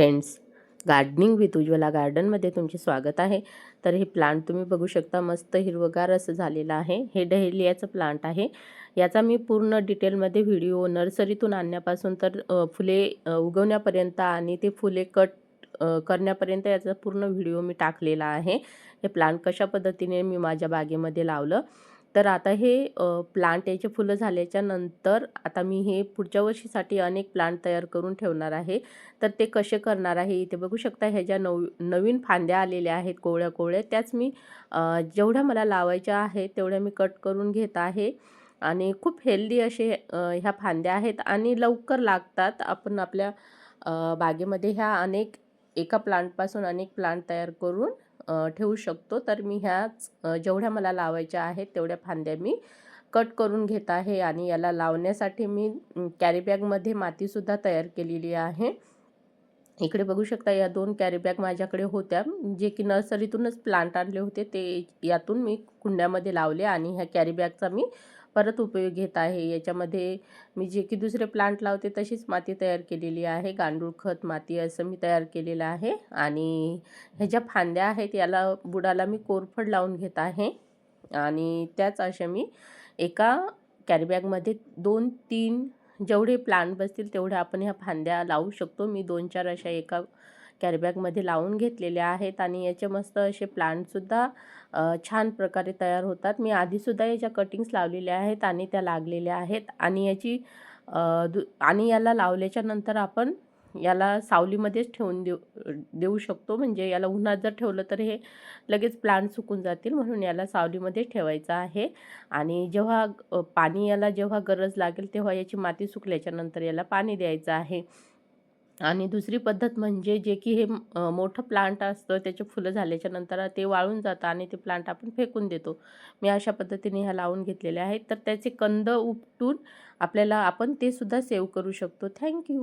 Friends gardening with Ujjwala गार्डनमध्ये तुमचे स्वागत आहे. तर हे प्लांट तुम्ही बघू शकता मस्त हिरवगार असं झालेलं आहे. हे डहेलियाचं प्लांट आहे. याचा मी पूर्ण डिटेलमध्ये व्हिडिओ नर्सरीतून आणण्यापासून तर फुले उगवण्यापर्यंत आणि ते फुले कट करण्यापर्यंत याचा पूर्ण व्हिडिओ मी टाकलेला आहे. हे प्लांट कशा पद्धतीने मी माझ्या बागेमध्ये लावलं? तर आता हे प्लांट याचे फुलं झाल्याच्यानंतर आता मी हे पुढच्या वर्षीसाठी अनेक प्लांट तयार करून ठेवणार आहे. तर ते कसे करणार आहे इथे बघू शकता. ह्या ज्या नव नवीन फांद्या आलेल्या आहेत कोवळ्या कोवळ्या त्याच मी जेवढ्या मला लावायच्या आहेत तेवढ्या मी कट करून घेत आहे. आणि खूप हेल्दी असे ह्या फांद्या आहेत आणि लवकर लागतात. आपण आपल्या बागेमध्ये ह्या अनेक एका प्लांटपासून अनेक प्लांट तयार करून ठेवू शकतो. तर मी ह्याच जेवढ्या मला लावायच्या आहेत तेवढ्या फांद्या मी कट करून घेत आहे आणि याला लावण्यासाठी मी कॅरीबॅगमध्ये मातीसुद्धा तयार केलेली आहे. इकडे बघू शकता या दोन कॅरीबॅग माझ्याकडे होत्या. जे की नर्सरीतूनच प्लांट आणले होते ते यातून मी कुंड्यामध्ये लावले आणि ह्या कॅरीबॅगचा मी परत उपयोग घेत आहे. याच्यामध्ये मी जे की दुसरे प्लांट लावते तशीच माती तयार केलेली आहे. गांडूळ खत माती असं मी तयार केलेलं आहे. आणि ह्या ज्या फांद्या आहेत याला बुडाला मी कोरफड लावून घेत आहे. आणि त्याच अशा मी एका कॅरीबॅगमध्ये दोन तीन जेवढे प्लांट बसतील तेवढ्या आपण ह्या फांद्या लावू शकतो. मी दोन चार अशा एका कॅरीबॅगमध्ये लावून घेतलेल्या आहेत आणि याचे मस्त असे प्लांटसुद्धा छान प्रकारे तयार होतात. मी आधीसुद्धा याच्या कटिंग्स लावलेल्या आहेत आणि त्या लागलेल्या आहेत आणि याची दु आणि याला लावल्याच्या नंतर आपण याला सावलीमध्येच ठेवून देऊ देऊ शकतो. म्हणजे याला उन्हात जर ठेवलं तर हे लगेच प्लांट सुकून जातील म्हणून याला सावलीमध्येच ठेवायचं आहे. आणि जेव्हा पाणी याला जेव्हा गरज लागेल तेव्हा याची माती सुकल्याच्यानंतर याला पाणी द्यायचं आहे. आणि दुसरी पद्धत म्हणजे जे की हे मोठं प्लांट असतं त्याचे फुलं झाल्याच्यानंतर ते वाळून जातं आणि ते प्लांट आपण फेकून देतो. मी अशा पद्धतीने ह्या लावून घेतलेल्या आहेत. तर त्याचे कंद उपटून आपल्याला आपण ते सुद्धा सेव्ह करू शकतो. थँक्यू.